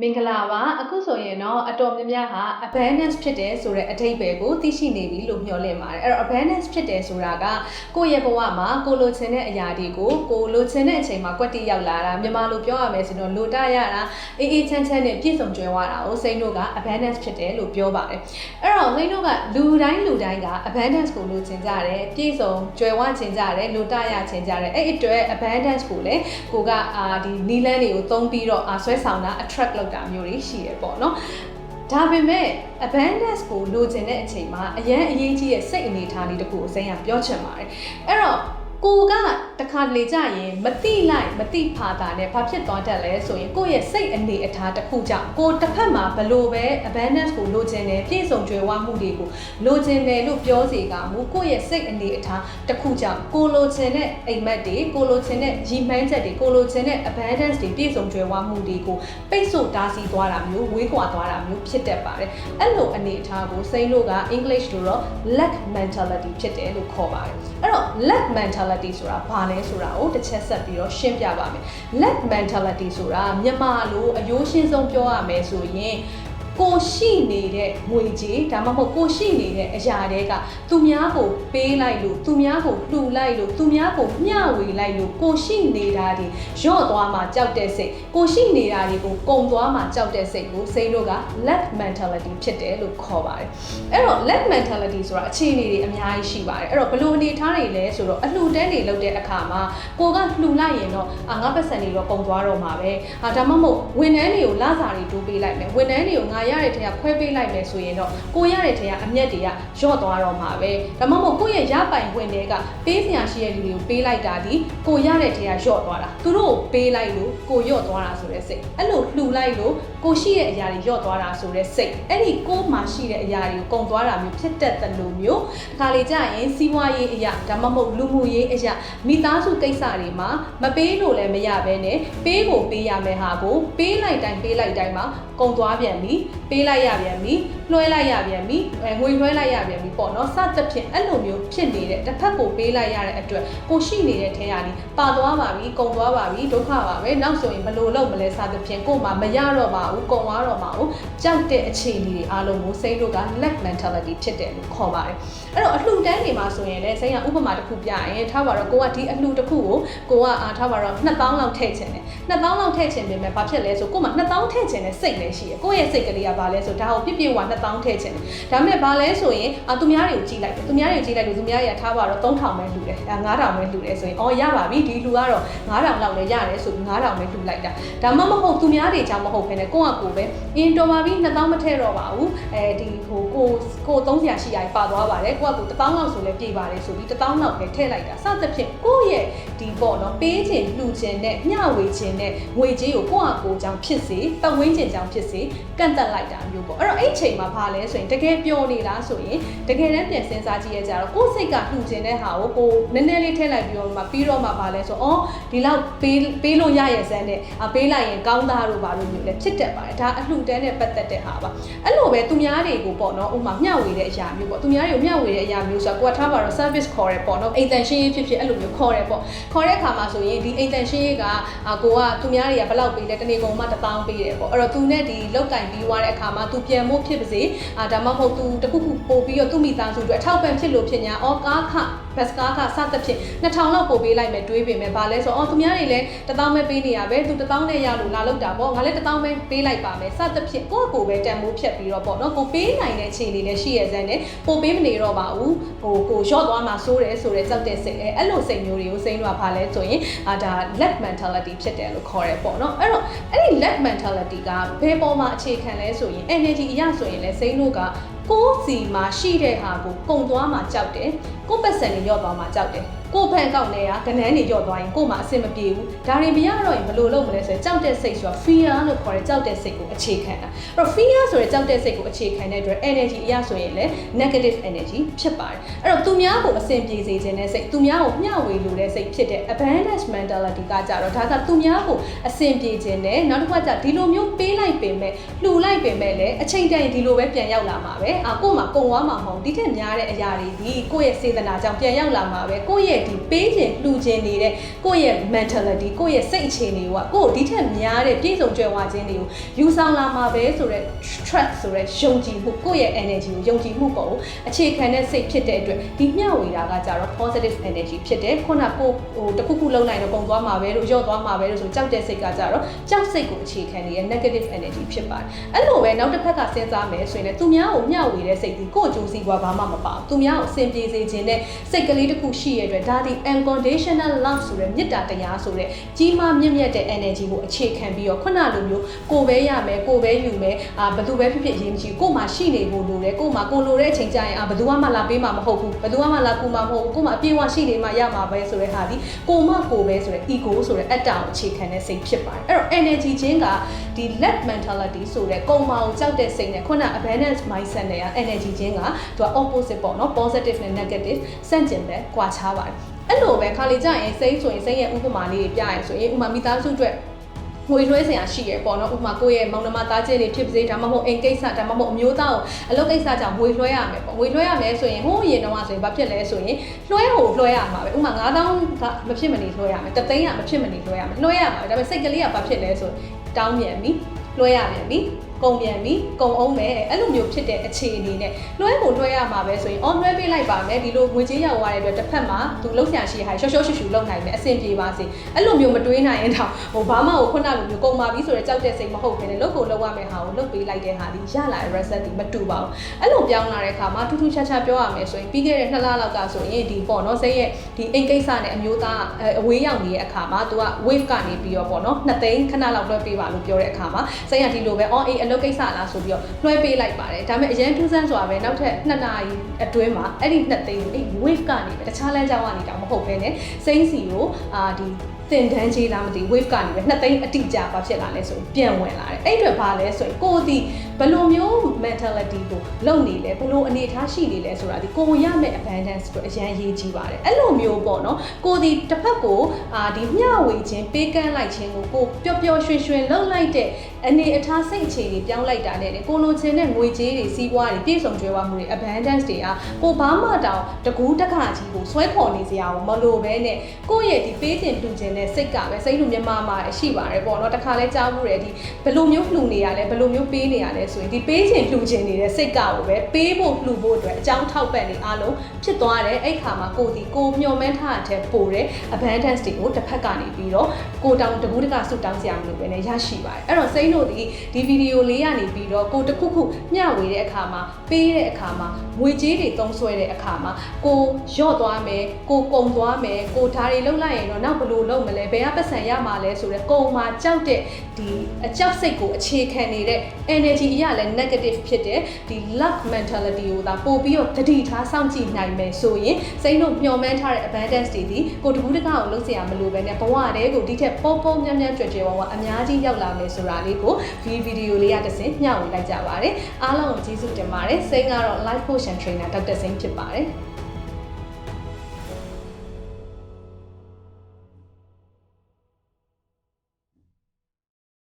မင်္ဂလာပါအခုဆိုရင်တော့အတော်များများဟာ abundance ဖြစ်တယ်ဆိုတဲ့အထိပ္ပယ်ကိုသိရှိနေပြီလို့မျှော်လင့်ပါတယ်အဲ့တော့ abundance ဖြစ်တယ်ဆိုတာကကိုယ့်ရဲ့ဘဝမှာကိုလိုချင်တဲ့အရာတွေကိုကိုလိုချင်တဲ့အချိန်မှာကွက်တိရောက်လာတာမြန်မာလိုပြောရမယ်ဆိုတော့လိုတရတာအေးအေးချမ်းချမ်းနဲ့ပြည့်စုံကြွယ်ဝတာကိုစိတ်တို့က abundance ဖြစ်တယ်လို့ပြောပါတယ်အဲ့တော့စိတ်တို့ကလူတိုင်းလူတိုင်းက abundance ကိုလိုချင်ကြတယ်ပြည့်စုံကြွယ်ဝချင်ကြတယ်လိုတရချင်ကြတယ်အဲ့အတွက် abundance ကိုလည်းကိုကအာဒီနီလန်းတွေကိုသုံးပြီးတော့အာဆွဲဆောင်တာ attract လုပ်တာမျိုးတွေရှိရပေါ့နော်ဒါပေမဲ့ abundance ကိုလိုချင်တဲ့အချိန်မှာအရန်အရေးကြီးတဲ့စိတ်အနေအထားလေးတစ်ခုကိုစိတ်ကပြောချင်ပါတယ်အဲ့တော့ ကိုကတခါလေကြရင်မတိလိုက်မတိဖာတာနဲ့ဘာဖြစ်သွားတတ်လဲဆိုရင်ကိုယ့်ရဲ့စိတ်အနေအထားတစ်ခုကြောင့်ကိုတစ်ဖက်မှာဘလို့ပဲ abundance ကိုလိုချင်တယ်ပြည့်စုံကြွယ်ဝမှုတွေကိုလိုချင်တယ်လို့ပြောစီကမူကိုယ့်ရဲ့စိတ်အနေအထားတစ်ခုကြောင့်ကိုလိုချင်တဲ့အိမ်မက်တွေကိုလိုချင်တဲ့ရည်မှန်းချက်တွေကိုလိုချင်တဲ့ abundance တွေပြည့်စုံကြွယ်ဝမှုတွေကိုပိတ်ဆို့တားဆီးသွားတာမျိုးဝေးကွာသွားတာမျိုးဖြစ်တတ်ပါတယ်အဲ့လိုအနေအထားကိုစိတ်လို့က English လို့တော့ lack mentality ဖြစ်တယ်လို့ခေါ်ပါတယ် အဲ့တော့ lack mentality ဆိုတာဘာလဲဆိုတာကိုတစ်ချက်ဆက်ပြီးတော့ရှင်းပြပါမယ် lack mentality ဆိုတာမြန်မာလိုအယိုးရှင်းဆုံးပြောရမယ်ဆိုရင် ကိုရှိနေတဲ့ငွေကြေးဒါမှမဟုတ်ကိုရှိနေတဲ့အရာတွေကသူများကိုပေးလိုက်လို့သူများကိုလှူလိုက်လို့သူများကိုမျှဝေလိုက်လို့ကိုရှိနေတာတွေရော့သွားမှကြောက်တဲ့စိတ်ကိုရှိနေတာတွေကိုကုန်သွားမှကြောက်တဲ့စိတ်ကိုစိတ်တို့က lack mentality ဖြစ်တယ်လို့ခေါ်ပါတယ်အဲ့တော့ lack mentality ဆိုတာအခြေအနေတွေအများကြီးရှိပါတယ်အဲ့တော့ဘယ်လိုအနေအထားတွေလဲဆိုတော့အလှူတန်းတွေလုပ်တဲ့အခါမှာကိုကလှူလိုက်ရင်တော့အာငါပတ်စံတွေတော့ကုန်သွားတော့မှာပဲအာဒါမှမဟုတ်ဝန်ထမ်းတွေကိုလစာတွေတိုးပေးလိုက်မယ်ဝန်ထမ်းတွေကိုငါရတဲ့ထက်ကခွဲပေးလိုက်မယ်ဆိုရင်တော့ကိုရတဲ့ထက်ကအမျက်တွေကရော့သွားတော့မှာပဲဒါမှမဟုတ်ကိုရဲ့ရပိုင်ဝင်တွေကပေးစရာရှိတဲ့လူတွေကိုပေးလိုက်တာဒီကိုရတဲ့ထက်ကရော့သွားတာသူတို့ကိုပေးလိုက်လို့ကိုရော့သွားတာဆိုတဲ့စိတ်အဲ့လိုလှူလိုက်လို့ကိုရှိတဲ့အရာတွေရော့သွားတာဆိုတဲ့စိတ်အဲ့ဒီကိုမှရှိတဲ့အရာတွေကိုကုန်သွားတာမျိုးဖြစ်တတ်တယ်လို့မျိုးဒီခါလေးကြရင်စီးပွားရေးအရာဒါမှမဟုတ်လူမှုရေးအရာမိသားစုကိစ္စတွေမှာမပေးလို့လည်းမရဘဲနဲ့ပေးကိုပေးရမယ်ဟာကိုပေးလိုက်တိုင်းပေးလိုက်တိုင်းမှာကုန်သွားပြန်ပြီပေးလိုက်ရပြန်ပြီလွှဲလိုက်ရပြန်ပြီအဲငွေလွှဲလိုက်ရပြန်ပြီပေါ့နော်စသဖြင့်အဲ့လိုမျိုးဖြစ်နေတဲ့တစ်ဖက်ကိုပေးလိုက်ရတဲ့အတွက်ကိုရှိနေတဲ့ထဲရာဒီပါသွားပါပြီကုန်သွားပါပြီဒုက္ခပါပဲနောက်ဆိုရင်ဘယ်လိုလုပ်မလဲစသဖြင့်ကို့မှာမရတော့ပါဘူးကုန်သွားတော့ပါဘူးကြောက်တဲ့အခြေအနေတွေအားလုံးကိုစိတ်တို့က lack mentality ဖြစ်တယ်လို့ခေါ်ပါတယ်အဲ့တော့အလှူတန်းတွေမှာဆိုရင်လည်းစိတ်ကဥပမာတစ်ခုပြရင်ထားပါတော့ကိုကဒီအလှူတစ်ခုကိုကိုကအားထားပါတော့2000လောက်ထည့်ချင်တယ်2000လောက်ထည့်ချင်ပေမဲ့ဘာဖြစ်လဲဆိုကို့မှာ2000ထည့်ချင်တဲ့စိတ်လည်းရှိတယ်ကိုယ့်ရဲ့စိတ်ကလေးကဘာလဲဆိုဒါကိုပြည့်ပြည့်ဝ2000ထည့်ချင်တယ်ဒါပေမဲ့ဘာလဲဆိုရင်အာသူများတွေကိုကြည့်လိုက်တယ်သူများတွေကိုကြည့်လိုက်လို့သူများတွေကထားပါတော့3000ပဲလှူတယ်အဲ9000ပဲလှူတယ်ဆိုရင်အော်ရပါပြီဒီလှူကတော့9000လောက်လည်းရတယ်ဆိုပြီး9000ပဲလှူလိုက်တာဒါမှမဟုတ်သူများတွေကြောင့်မဟုတ်ဘဲနဲ့ကိုယ့်ကကိုယ်ပဲအင်းတော်ပါပြီ2000မထည့်တော့ပါဘူးအဲဒီဟိုကိုကို300ရှိရပါသွားပါတယ်ကိုယ့်ကကို1000လောက်ဆိုလဲပြေပါတယ်ဆိုပြီး1000လောက်ပဲထည့်လိုက်တာစသဖြင့်ကိုယ့်ရဲ့ဒီပေါ့နော်ပေးခြင်းလှူခြင်းနဲ့မျှဝေခြင်းနဲ့ငွေကြေးကိုကိုယ့်အကိုကြောင့်ဖြစ်စေပတ်ဝန်းကျင်ကြောင့်ဖြစ်စေကန့်တက်လိုက်တာမျိုးပေါ့အဲ့တော့အဲ့အချိန်မှာဘာလဲဆိုရင်တကယ်ပျော်နေလားဆိုရင်တကယ်တမ်းပြန်စဉ်းစားကြည့်ရကြတော့ကိုယ့်စိတ်ကလှူခြင်းတဲ့ဟာကိုကိုနည်းနည်းလေးထည့်လိုက်ပြီးတော့မှပြီးတော့မှဘာလဲဆိုအော်ဒီလောက်ပေးပေးလို့ရရဲ့စမ်းနဲ့အပေးလိုက်ရင်ကောင်းသားတို့ဘာလို့မျိုးလဲဖြစ်တတ်ပါတယ်ဒါအလှူတန်းနဲ့ပတ်သက်တဲ့ဟာပါအဲ့လိုပဲသူများတွေကိုပေါ့နော်ဥမာမျှဝေတဲ့အရာမျိုးပေါ့သူများတွေကိုမျှဝေတဲ့အရာမျိုးဆိုတော့ကိုကထားပါတော့ service ခေါ်ရဲပေါ့နော်အိမ်တန်ရှင်းရေးဖြစ်ဖြစ်အဲ့လိုမျိုးခေါ်ရဲပေါ့ခေါ်တဲ့အခါမှာဆိုရင်ဒီအိမ်တန်ရှင်းရေးကကိုကသူများတွေကဘယ်လောက်ပေးလဲတနေ့ကုန်မှ1000ပေးတယ်ပေါ့အဲ့တော့သူနဲ့ဒီလောက်ကင်ပြီးွားတဲ့အခါမှာသူပြန်ဖို့ဖြစ်ပါစေအာဒါမှမဟုတ်သူတခုခုပို့ပြီးတော့သူ့မိသားစုအတွက်အထောက်ပံ့ဖြစ်လို့ဖြစ်ညာအော်ကားခ ဘတ်စကားကစသဖြင့်2000လောက်ပို့ပေးလိုက်မယ်တွေးပေမဲ့ဗာလဲဆိုအော်သူများတွေလည်း1000ပဲပေးနေရပဲသူ1000နဲ့ရလို့လာလောက်တာပေါ့ငါလည်း1000ပဲပေးလိုက်ပါမယ်စသဖြင့်ကိုယ့်ကိုယ်ပဲတန်မိုးဖြတ်ပြီးတော့ပေါ့နော်ကိုပေးနိုင်တဲ့အခြေအနေနဲ့ရှိရစမ်းနဲ့ပို့ပေးမနေတော့ပါဘူးဟိုကိုရော့သွားမှစိုးတယ်ဆိုတဲ့ကြောက်တဲ့စိတ်အဲအဲ့လိုစိတ်မျိုးတွေကိုစိတ်တော့ဗာလဲဆိုရင်အာဒါ lack mentality ဖြစ်တယ်လို့ခေါ်ရဲပေါ့နော်အဲ့တော့အဲ့ဒီ lack mentality ကဘယ်ပေါ်မှာအခြေခံလဲဆိုရင် energy အရဆိုရင်လည်းစိတ်တို့ကကိုယ်စီမှာရှိတဲ့ဟာကိုကုံသွားမှကြောက်တယ် ကိုယ်ပတ်စံတွေရော့သွားမှကြောက်တယ် ကိုယ်ဖန်ကောက်နေတာကနန်းတွေရော့သွားရင်ကိုယ်မှာအဆင်မပြေဘူးဒါတွေမရတော့ရင်ဘယ်လိုလုပ်မလဲဆိုရင်ကြောက်တဲ့စိတ်ဆိုတာ fear လို့ခေါ်တဲ့ကြောက်တဲ့စိတ်ကိုအခြေခံတာအဲ့တော့ fear ဆိုတဲ့ကြောက်တဲ့စိတ်ကိုအခြေခံတဲ့အတွက် energy အရဆိုရင်လည်း negative energy ဖြစ်ပါတယ်အဲ့တော့သူများကိုအဆင်ပြေစေခြင်းတဲ့စိတ်သူများကိုမျှဝေလိုတဲ့စိတ်ဖြစ်တဲ့ abundance mentality ကကြတော့ဒါကသူများကိုအဆင်ပြေခြင်းနဲ့နောက်တစ်ခါကျဒီလိုမျိုးပေးလိုက်ပေမဲ့လှူလိုက်ပေမဲ့လည်းအချိန်တန်ဒီလိုပဲပြန်ရောက်လာမှာပဲအာကို့မှာကုံသွားမှာမဟုတ်ဒီထက်များတဲ့အရာတွေဒီကိုယ့်ရဲ့စေတနာကြောင့်ပြန်ရောက်လာမှာပဲကိုယ့်ရဲ့ဒီပေးခြင်းလှူခြင်းနေတဲ့ကိုယ့်ရဲ့ mentality ကိုယ့်ရဲ့စိတ်အခြေအနေကကိုယ့်ကိုဒီထက်များတဲ့ပြည့်စုံကြွယ်ဝခြင်းတွေကိုယူဆောင်လာမှာပဲဆိုတော့ trust ဆိုတဲ့ယုံကြည်မှုကိုယ့်ရဲ့ energy ကိုယုံကြည်မှုပေါ်ကိုအခြေခံတဲ့စိတ်ဖြစ်တဲ့အတွက်ဒီမျှဝေတာကကြတော့ positive energy ဖြစ်တယ်ခုနကကိုဟိုတစ်ခုခုလုံးနိုင်တော့ပုံသွားမှာပဲလို့ရော့သွားမှာပဲလို့ဆိုကြောက်တဲ့စိတ်ကကြတော့ကြောက်စိတ်ကိုအခြေခံနေတဲ့ negative energy ဖြစ်ပါတယ်အဲ့လိုပဲနောက်တစ်ဖက်ကစဉ်းစားမယ်ဆိုရင်လည်းသူများကိုမျှဝေတဲ့စိတ်ဒီကိုယ့်ကြိုးစီးပွားဘာမှမပါဘူးသူများကိုအဆင်ပြေစေခြင်းနဲ့စိတ်ကလေးတစ်ခုရှိရတဲ့အတွက်ဒါဒီ unconditional love ဆိုတဲ့မေတ္တာတရားဆိုတဲ့ကြီးမားမြင့်မြတ်တဲ့ energy ကိုအခြေခံပြီးတော့ခုနလိုမျိုးကိုယ်ပဲရမယ်ကိုယ်ပဲယူမယ်အာဘယ်သူပဲဖြစ်ဖြစ်အရေးမကြီးကိုယ်မှာရှိနေဖို့လိုတယ်ကိုယ်မှာကိုယ်လိုတဲ့အချိန်ကျရင်အာဘယ်သူမှလာပေးမှာမဟုတ်ဘူးဘယ်သူမှလာကူမှာမဟုတ်ဘူးကိုယ်မှာအပြည့်အဝရှိနေမှရမှာပဲဆိုတဲ့ဟာဒီကိုယ်မကိုယ်ပဲဆိုတဲ့ ego ဆိုတဲ့အတ္တကိုအခြေခံတဲ့စိတ်ဖြစ်ပါတယ်အဲ့တော့ energy ချင်းကဒီ lack mentality ဆိုတဲ့ကိုယ်မှာကိုကြောက်တဲ့စိတ်နဲ့ခုန abundance mindset နဲ့က energy ချင်းကသူက opposite ပေါ့နော် positive နဲ့ negative စန့်ကျင်ပဲကွာခြားပါတယ် အဲ့လိုပဲခါလေကြရင်စိတ်ဆိုရင်စိတ်ရဲ့ဥပမာလေးတွေပြရင်ဆိုရင်ဥပမာမိသားစုအတွက်ငွေလွှဲစရာရှိရပေါ့နော်ဥပမာကိုယ့်ရဲ့မောင်နှမသားချင်းတွေဖြစ်ပါစေဒါမှမဟုတ်အိမ်ကိစ္စဒါမှမဟုတ်အမျိုးသားကိုအလုပ်ကိစ္စကြောင့်ငွေလွှဲရမယ်ပေါ့ငွေလွှဲရမယ်ဆိုရင်ဟိုးရင်တော့ဆိုရင်ဘာဖြစ်လဲဆိုရင်လွှဲကိုလွှဲရမှာပဲဥပမာ9000ကမဖြစ်မနေလွှဲရမယ်တသိန်းကမဖြစ်မနေလွှဲရမယ်လွှဲရမှာပဲဒါပေမဲ့စိတ်ကလေးကဘာဖြစ်လဲဆိုရင်တောင်းပြန်ပြီလွှဲရပြန်ပြီ ကုန်ပြန်ပြီကုန်အောင်မယ်အဲ့လိုမျိုးဖြစ်တဲ့အခြေအနေနဲ့လွှဲကိုလွှဲရမှာပဲဆိုရင် on လွှဲပေးလိုက်ပါမယ်ဒီလိုငွေကြေးရောက်သွားတဲ့အတွက်တစ်ဖက်မှာသူလှုပ်ရှားရှိဟာရှော့ရှော့ရှူရှူလုပ်နိုင်မယ်အဆင်ပြေပါစေအဲ့လိုမျိုးမတွေးနိုင်ရင်တော့ဟိုဘာမှကိုခုနလိုမျိုးကုန်ပါပြီဆိုတော့ကြောက်တဲ့စိတ်မဟုတ်ဘဲနဲ့လုပ်ကိုလုပ်ရမယ့်ဟာကိုလုပ်ပေးလိုက်တဲ့ဟာဒီရလာတဲ့ result ဒီမတူပါဘူးအဲ့လိုပြောင်းလာတဲ့အခါမှာထူးထူးခြားခြားပြောရမယ်ဆိုရင်ပြီးခဲ့တဲ့နှစ်လလောက်ကဆိုရင်ဒီပေါ့နော်စိတ်ရဲ့ဒီအိမ်ကိစ္စနဲ့အမျိုးသားအဝေးရောက်နေတဲ့အခါမှာသူက wave ကနေပြီးတော့ပေါ့နော်နှစ်သိန်းခဏလောက်လွှဲပေးပါလို့ပြောတဲ့အခါမှာစိတ်ကဒီလိုပဲ on အိမ်အလုပ်ကိစ္စလားဆိုပြီးတော့လွှဲပေးလိုက်ပါတယ်ဒါပေမဲ့အရင်ထူးဆန်းစွာပဲနောက်ထပ်2နာရီအတွင်းမှာအဲ့ဒီနှစ်သိန်းကိုအဲ့ wave ကနေပဲတခြားလမ်းကြောင်းကနေတောင်မဟုတ်ဘဲနဲ့စိမ့်စီကိုအာဒီ သင်တန်းကြီးလားမသိ wave ကနေပဲနှစ်သိန်းအတိအကျဘာဖြစ်လာလဲဆိုရင်ပြန်ဝင်လာတယ်အဲ့အတွက်ဘာလဲဆိုရင်ကိုယ်ဒီဘယ်လိုမျိုး mentality ကိုလုံနေလဲဘယ်လိုအနေအထားရှိနေလဲဆိုတာဒီကိုယ်ရမယ့် abundance ကိုအရန်ရေးကြည့်ပါတယ်အဲ့လိုမျိုးပေါ့နော်ကိုဒီတစ်ဖက်ကိုအာဒီမျှဝေခြင်းပေးကမ်းလိုက်ခြင်းကိုကိုပျော်ပျော်ရွှင်ရွှင်လုပ်လိုက်တဲ့အနေအထားစိတ်အခြေတွေပြောင်းလိုက်တာနဲ့လေကိုလိုချင်တဲ့ငွေကြေးတွေစီးပွားတွေပြည့်စုံကြွယ်ဝမှုတွေ abundance တွေကကိုဘာမှတောင်တကူးတခါကြီးကိုဆွဲခေါ်နေစရာမလိုပဲနဲ့ကိုယ့်ရဲ့ဒီပေးခြင်းတူခြင်းနဲ့စိတ်ကပဲစိတ်လူမြန်မာမှာရှိပါတယ်ပေါ့နော်တခါလဲကြားမှုတယ်ဒီဘယ်လိုမျိုးလှူနေရလဲဘယ်လိုမျိုးပေးနေရလဲဆိုရင်ဒီပေးခြင်းလှူခြင်းနေတဲ့စိတ်ကကိုပဲပေးဖို့လှူဖို့အတွက်အကြောင်းထောက်ပံ့နေအားလုံးဖြစ်သွားတယ်အဲ့ခါမှာကိုဒီကိုမျှော်မှန်းထားတဲ့ပိုတဲ့ abundance တွေကိုတစ်ဖက်ကနေပြီးတော့ကိုတောင်တကူးတကဆုတောင်းစရာမလိုပဲနဲ့ရရှိပါတယ်အဲ့တော့စိတ်တို့ဒီဒီဗီဒီယိုလေးကနေပြီးတော့ကိုတခုခုမျှဝေတဲ့အခါမှာပေးတဲ့အခါမှာငွေကြေးတွေသုံးစွဲတဲ့အခါမှာကိုရော့သွားမယ်ကိုကုံသွားမယ်ကိုဓာရီလောက်လိုက်ရင်တော့နောက်ဘယ်လိုလုပ်မလဲဘယ်ကပတ်စံရမှာလဲဆိုတော့ကုံမှာကြောက်တဲ့ဒီအကြောက်စိတ်ကိုအခြေခံနေတဲ့ energy အရာလည်း negative ဖြစ်တဲ့ဒီ luck mentality ကိုသာပို့ပြီးတော့တတိထားစောင့်ကြည့်နိုင်မယ်ဆိုရင်စိတ်တို့မျှော်မှန်းထားတဲ့ abundance တွေဒီကိုတကူးတကောက်ကိုလုံးစရာမလိုပဲနဲ့ဘဝတည်းကိုဒီထက်ပေါပေါများများကြွယ်ကြွယ်ဝဝအများကြီးရောက်လာမယ်ဆိုတာလေးကိုဒီဗီဒီယိုလေးရတစ်စင်မျှဝေလိုက်ကြပါတယ်အားလုံးကိုကျေးဇူးတင်ပါတယ်စိတ်ကတော့ life coach and trainer ဒေါက်တာစိန်ဖြစ်ပါတယ်